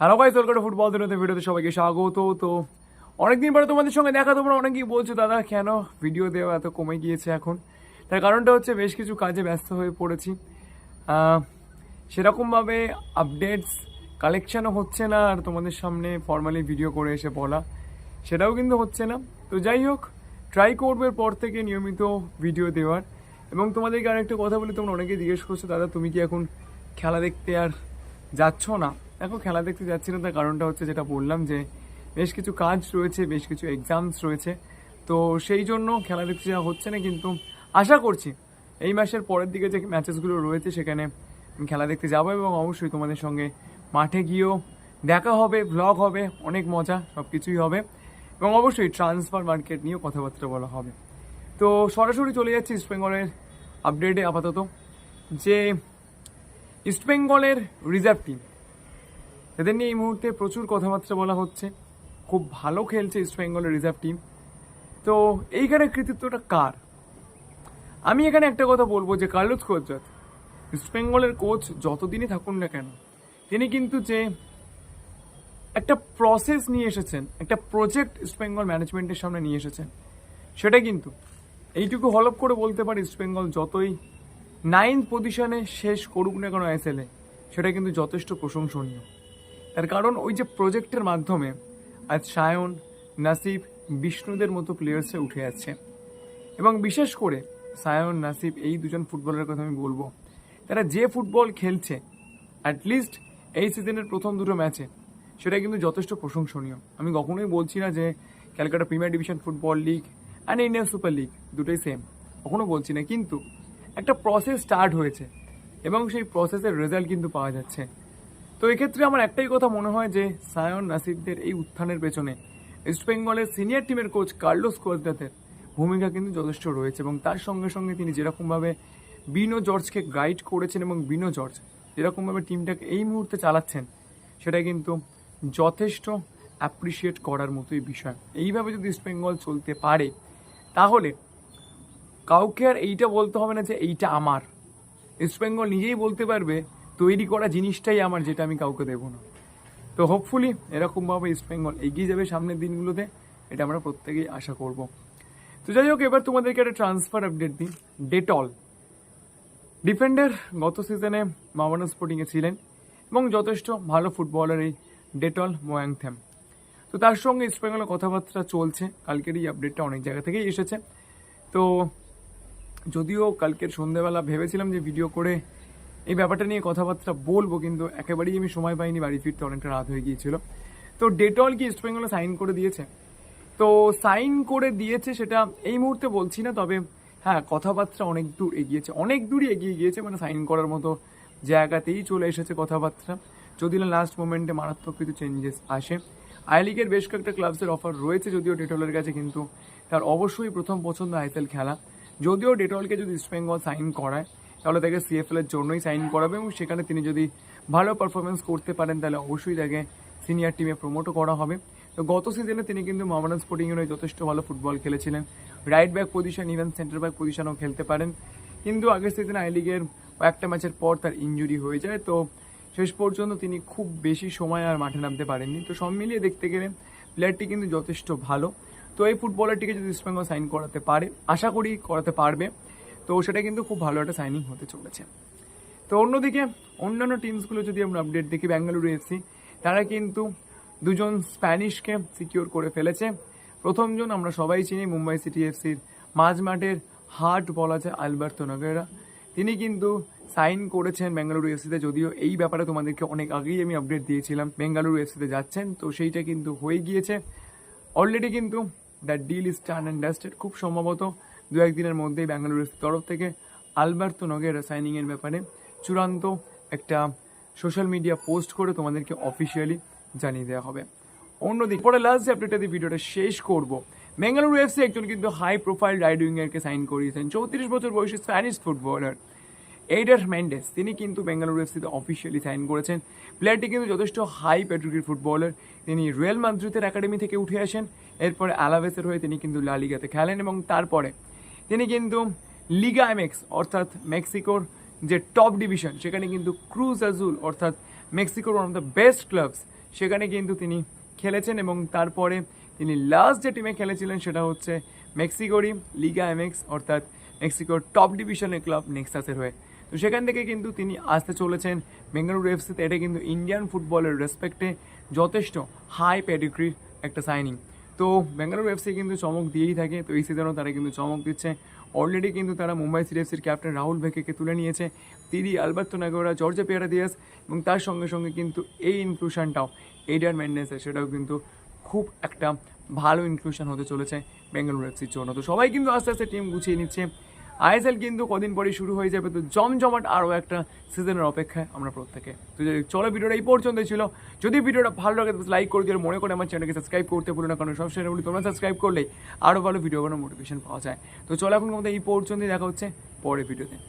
Hello guys welcome to football দিনতে ভিডিওতে সবাইকে স্বাগত। তো অনেকদিন পরে তোমাদের সঙ্গে দেখা, তোমরা অনেকেই বলছো, দাদা, কেন ভিডিও দেওয়া এত কমে গিয়েছে এখন? তার কারণটা হচ্ছে বেশ কিছু কাজে ব্যস্ত হয়ে পড়েছি। সেরকমভাবে আপডেটস কালেকশনও হচ্ছে না, আর তোমাদের সামনে ফর্মালি ভিডিও করে এসে বলা, সেটাও কিন্তু হচ্ছে না। তো যাই হোক ট্রাই করবে পর থেকে নিয়মিত ভিডিও দেওয়ার। এবং তোমাদেরকে আরেকটা কথা বলি, তোমরা অনেকেই জিজ্ঞেস করছ, দাদা, তুমি কি এখন খেলা দেখতে আর যাচ্ছ না? দেখো খেলা দেখতে যাচ্ছি না তার কারণটা হচ্ছে যেটা বললাম যে বেশ কিছু কাজ রয়েছে, বেশ কিছু এক্সামস রয়েছে। তো সেই জন্য খেলা দেখতে যাওয়া হচ্ছে না, কিন্তু আশা করছি এই মাসের পরের দিকে যে ম্যাচেসগুলো রয়েছে সেখানে খেলা দেখতে যাব এবং অবশ্যই তোমাদের সঙ্গে মাঠে গিয়েও দেখা হবে ব্লগ হবে, অনেক মজা সব কিছুই হবে। এবং অবশ্যই ট্রান্সফার মার্কেট নিয়েও কথাবার্তা বলা হবে। তো সরাসরি চলে যাচ্ছি ইস্টবেঙ্গলের আপডেটে আপাতত। যে ইস্টবেঙ্গলের রিজার্ভ টিম এদের নিয়ে এই মুহূর্তে প্রচুর কথাবার্তা বলা হচ্ছে। খুব ভালো খেলছে ইস্ট বেঙ্গলের রিজার্ভ টিম তো এইখানে কৃতিত্বটা কার? আমি এখানে একটা কথা বলব যে কার্লোস কোচরাত ইস্ট বেঙ্গলের কোচ যতদিনই থাকুন না কেন, তিনি কিন্তু যে একটা প্রসেস নিয়ে এসেছেন, একটা প্রজেক্ট ইস্ট বেঙ্গল ম্যানেজমেন্টের সামনে নিয়ে এসেছেন, সেটা কিন্তু এইটুকু হলপ করে বলতে পারি ইস্ট বেঙ্গল যতই নাইন পজিশনে শেষ করুক না কেন আইএসএলে সেটা কিন্তু যথেষ্ট প্রশংসনীয়। তার কারণ ওই যে প্রজেক্টের মাধ্যমে আজ সায়ন, নাসিব, বিষ্ণুদের মতো প্লেয়ার্সে উঠে যাচ্ছে এবং বিশেষ করে সায়ন, নাসিব এই দুজন ফুটবলের কথা আমি বলব। তারা যে ফুটবল খেলছে অ্যাটলিস্ট এই সিজনের প্রথম দুটো ম্যাচে সেটা কিন্তু যথেষ্ট প্রশংসনীয়। আমি কখনোই বলছি না যে Calcutta premier division football league and Indian super league দুটোই সেম কখনো বলছি না। কিন্তু একটা প্রসেস স্টার্ট হয়েছে এবং সেই প্রসেসের রেজাল্ট কিন্তু পাওয়া যাচ্ছে। তো এক্ষেত্রে আমার একটাই কথা মনে হয় যে সায়ন নাসিবদের এই উত্থানের পেছনে ইস্ট বেঙ্গলের সিনিয়র টিমের কোচ কার্লোস কোচদাতের ভূমিকা কিন্তু যথেষ্ট রয়েছে এবং তার সঙ্গে সঙ্গে তিনি যেরকমভাবে বিনো জর্জকে গাইড করেছেন এবং বিনো জর্জ যেরকমভাবে টিমটাকে এই মুহূর্তে চালাচ্ছেন সেটা কিন্তু যথেষ্ট অ্যাপ্রিসিয়েট করার মতোই বিষয়। এইভাবে যদি ইস্ট বেঙ্গল চলতে পারে, তাহলে কাউকে আর এইটা বলতে হবে না যে এইটা আমার। ইস্ট বেঙ্গল নিজেই বলতে পারবে তৈরি করা জিনিসটাই আমার, যেটা আমি কাউকে দেবো না। তো হোপফুলি এরকমভাবে ইস্ট বেঙ্গল এগিয়ে যাবে সামনের দিনগুলোতে, এটা আমরা প্রত্যেকেই আশা করব। তো যাই হোক, এবার তোমাদেরকে একটা ট্রান্সফার আপডেট দিই। ডেটল ডিফেন্ডার গত সিজনে মামানা স্পোর্টিংয়ে ছিলেন এবং যথেষ্ট ভালো ফুটবলার এই ডেটল মোয়াংথ্যাম তো তার সঙ্গে ইস্ট বেঙ্গলের কথাবার্তা চলছে। কালকের এই আপডেটটা অনেক জায়গা থেকেই এসেছে। তো যদিও কালকের সন্ধ্যেবেলা ভেবেছিলাম যে ভিডিও করে এই ব্যাপারটা নিয়ে কথাবার্তা বলব, কিন্তু একেবারেই আমি সময় পাইনি বাড়ি ফিরতে, অনেকটা রাত হয়ে গিয়েছিল। তো ডেটল কি ইস্ট বেঙ্গলে সাইন করে দিয়েছে? তো সাইন করে দিয়েছে সেটা এই মুহূর্তে বলছি না, তবে হ্যাঁ কথাবার্তা অনেক দূর এগিয়েছে। অনেক দূরই এগিয়ে গিয়েছে মানে সাইন করার মতো জায়গাতেই চলে এসেছে কথাবার্তা। যদি না লাস্ট মোমেন্টে মারাত্মক কিছু চেঞ্জেস আসে। আই লিগের বেশ কয়েকটা ক্লাবসের অফার রয়েছে, যদিও ডেটলের কাছে কিন্তু তার অবশ্যই প্রথম পছন্দ আইএসএল খেলা। যদিও ডেটলকে যদি ইস্ট বেঙ্গল সাইন করায় তাহলে তাকে সিএফএল এর জন্যই সাইন করাবে এবং সেখানে তিনি যদি ভালো পারফরমেন্স করতে পারেন, তাহলে অবশ্যই তাকে সিনিয়র টিমে প্রমোটও করা হবে। তো গত সিজনে তিনি কিন্তু মোহামেডান স্পোর্টিং ইউনিট যথেষ্ট ভালো ফুটবল খেলেছিলেন। Right back position even centre back পজিশনও খেলতে পারেন। কিন্তু আগের সিজনে আই লিগের কয়েকটা ম্যাচের পর তার ইঞ্জুরি হয়ে যায়। তো শেষ পর্যন্ত তিনি খুব বেশি সময় আর মাঠে নামতে পারেননি। তো সব মিলিয়ে দেখতে গেলে প্লেয়ারটি কিন্তু যথেষ্ট ভালো। তো এই ফুটবলারটিকে যদি ইস্ট বেঙ্গল সাইন করাতে পারে, আশা করি করাতে পারবে। তো সেটা কিন্তু খুব ভালো একটা সাইনিং হতে চলেছে। তো অন্যদিকে, অন্যান্য টিমসগুলো যদি আমরা আপডেট দেখি ব্যাঙ্গালুরু এফসি তারা কিন্তু দুজন স্প্যানিশকে সিকিউর করে ফেলেছে। প্রথমজন আমরা সবাই চিনি মুম্বাই সিটি এফসির মাঝ মাঠের হার্ট বলা যায় আলবার্তো নগেরা তিনি কিন্তু সাইন করেছেন বেঙ্গালুরু এফসিতে যদিও এই ব্যাপারে তোমাদেরকে অনেক আগেই আমি আপডেট দিয়েছিলাম বেঙ্গালুরু এফসিতে যাচ্ছেন, তো সেইটা কিন্তু হয়ে গিয়েছে। অলরেডি কিন্তু the deal is turn and dusted খুব সম্ভবত দু একদিনের মধ্যেই ব্যাঙ্গালুরুর তরফ থেকে আলবার্তো নগের সাইনিংয়ের ব্যাপারে চূড়ান্ত একটা সোশ্যাল মিডিয়া পোস্ট করে তোমাদেরকে অফিসিয়ালি জানিয়ে দেওয়া হবে। অন্যদিকে, পরে লাস্ট যে আপডেটটা দিয়ে ভিডিওটা শেষ করব বেঙ্গালুরু এফসি একজন কিন্তু হাই প্রোফাইল রাইড উইঙ্গারকে সাইন করিয়েছেন। চৌত্রিশ বছর বয়সী স্প্যানিশ ফুটবলার এইডার মেন্ডেস তিনি কিন্তু বেঙ্গালুরু এফসিতে অফিসিয়ালি সাইন করেছেন। প্লেয়ারটি কিন্তু যথেষ্ট হাই প্যাট্রিকের ফুটবলার তিনি রিয়েল মাদ্রিদের একাডেমি থেকে উঠে আসেন। এরপরে আলাভেসের হয়ে তিনি কিন্তু লা লিগাতে খেলেন এবং তারপরে তিনি কিন্তু লিগা এমএক্স, অর্থাৎ মেক্সিকোর যে টপ ডিভিশন, সেখানে কিন্তু ক্রুজ অ্যাজুল, অর্থাৎ মেক্সিকোর one of the best clubs সেখানে কিন্তু তিনি খেলেছেন এবং তারপরে তিনি লাস্ট যে টিমে খেলেছিলেন সেটা হচ্ছে মেক্সিকোরই লিগা এমএক্স, অর্থাৎ মেক্সিকোর টপ ডিভিশনের ক্লাব নেক্সাসের হয়ে। তো সেখান থেকে কিন্তু তিনি আসতে চলেছেন বেঙ্গালুরু এফসিতে এটা কিন্তু ইন্ডিয়ান ফুটবলের রেসপেক্টে যথেষ্ট হাই প্যাডিগ্রির একটা সাইনিং তো ব্যাঙ্গালোর এফসি কিন্তু চমক দিয়েই থাকে। তো এই সিজনও তারা কিন্তু চমক দিচ্ছে। অলরেডি কিন্তু তারা মুম্বাই সিটি এফসির ক্যাপ্টেন রাহুল ভেকেকে তুলে নিয়েছে। তিনি Alberto Noguera Jorge Pereyra Diaz এবং তার সঙ্গে সঙ্গে কিন্তু এই ইনক্লুশনটাও এইডার ম্যান্ডেসের সেটাও কিন্তু খুব একটা ভালো ইনক্লুশন হতে চলেছে বেঙ্গালুরু এফসির জন্য। তো সবাই কিন্তু আস্তে আস্তে টিম গুছিয়ে নিচ্ছে। আইএসএল কিন্তু কদিন পরেই শুরু হয়ে যাবে। তো জমজমাট আরও একটা সিজনের অপেক্ষায় আমরা প্রত্যেকে। তো চলো ভিডিওটা এই পর্যন্তই ছিল। যদি ভিডিওটা ভালো লাগে লাইক করে দিলে মনে করে আমার চ্যানেলকে সাবস্ক্রাইব করতে ভুলো না, কারণ সব চ্যানেলগুলি তোমরা সাবস্ক্রাইব করলে আরও ভালো ভিডিও মোটিভেশন পাওয়া যায়। তো চলো এখন মধ্যে এই পর্যন্তই, দেখা হচ্ছে পরের ভিডিওতে